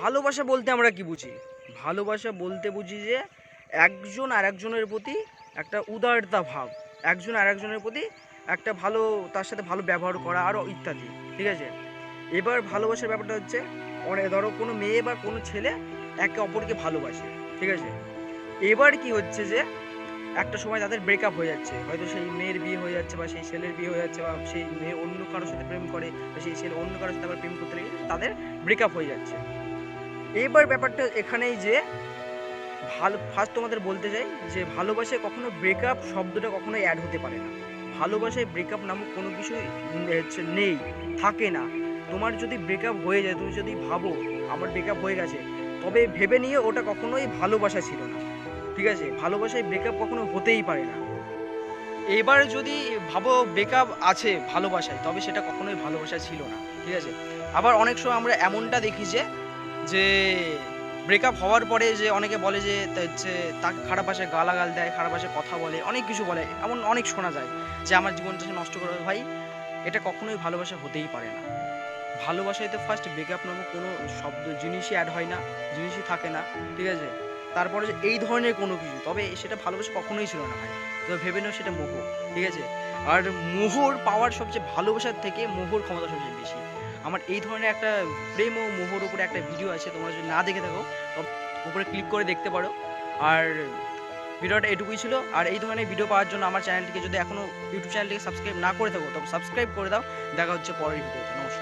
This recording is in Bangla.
ভালোবাসা বলতে আমরা কি বুঝি? ভালোবাসা বলতে বুঝি যে একজন আর একজনের প্রতি একটা উদারতা ভাব, একজন আর একজনের প্রতি একটা ভালো, তার সাথে ভালো ব্যবহার করা আরও ইত্যাদি, ঠিক আছে? এবার ভালোবাসার ব্যাপারটা হচ্ছে অনেক ধরো কোনো মেয়ে বা কোনো ছেলে একে অপরকে ভালোবাসে, ঠিক আছে? এবার কি হচ্ছে যে, একটা সময় তাদের ব্রেকআপ হয়ে যাচ্ছে, হয়তো সেই মেয়ের বিয়ে হয়ে যাচ্ছে বা সেই ছেলের বিয়ে হয়ে যাচ্ছে বা সেই মেয়ে অন্য কারোর সাথে প্রেম করে বা সেই ছেলে অন্য কারোর সাথে আবার প্রেম করতে লেগে তাদের ব্রেকআপ হয়ে যাচ্ছে। এবার ব্যাপারটা এখানেই যে ভালো ফার্স্ট তোমাদের বলতে চাই যে ভালোবাসায় কখনো ব্রেকআপ শব্দটা কখনোই অ্যাড হতে পারে না। ভালোবাসায় ব্রেকআপ নামক কোনো কিছু হচ্ছে নেই, থাকে না। তোমার যদি ব্রেকআপ হয়ে যায়, তুমি যদি ভাবো আমার ব্রেকআপ হয়ে গেছে, তবে ভেবে নিয়ে ওটা কখনোই ভালোবাসা ছিল না। ঠিক আছে? ভালোবাসায় ব্রেকআপ কখনো হতেই পারে না। এবার যদি ভাবো ব্রেকআপ আছে ভালোবাসায়, তবে সেটা কখনোই ভালোবাসা ছিল না। ঠিক আছে? আবার অনেক সময় আমরা এমনটা দেখি যে যে ব্রেকআপ হওয়ার পরে যে অনেকে বলে যে তা হচ্ছে তাকে খারাপ ভাষায় গালাগাল দেয়, খারাপ ভাষায় কথা বলে, অনেক কিছু বলে, এমন অনেক শোনা যায় যে আমার জীবনটা সে নষ্ট করে ভাই, এটা কখনোই ভালোবাসা হতেই পারে না। ভালোবাসায় তো ফার্স্ট ব্রেকআপ নামক কোনো শব্দ, জিনিসই অ্যাড হয় না, জিনিসই থাকে না, ঠিক আছে? তারপরে যে এই ধরনের কোনো কিছু, তবে সেটা ভালোবাসা কখনোই ছিল না ভাই। তবে ভেবে নাও সেটা মোহ, ঠিক আছে? আর মোহর পাওয়ার সবচেয়ে ভালোবাসার থেকে মোহর ক্ষমতা সবচেয়ে বেশি। আমার এই ধরনের একটা প্রেম ও মোহর উপরে একটা ভিডিও আছে, তোমরা যদি না দেখে থাকো উপরে ক্লিক করে দেখতে পারো। আর ভিডিওটা এটুকুই ছিল। আর এই ধরনের ভিডিও পাওয়ার জন্য আমার চ্যানেলটিকে যদি এখনও ইউটিউব চ্যানেলটিকে সাবস্ক্রাইব না করে থাকো, তবে সাবস্ক্রাইব করে দাও। দেখা হচ্ছে পরের ভিডিওতে নমস্কার।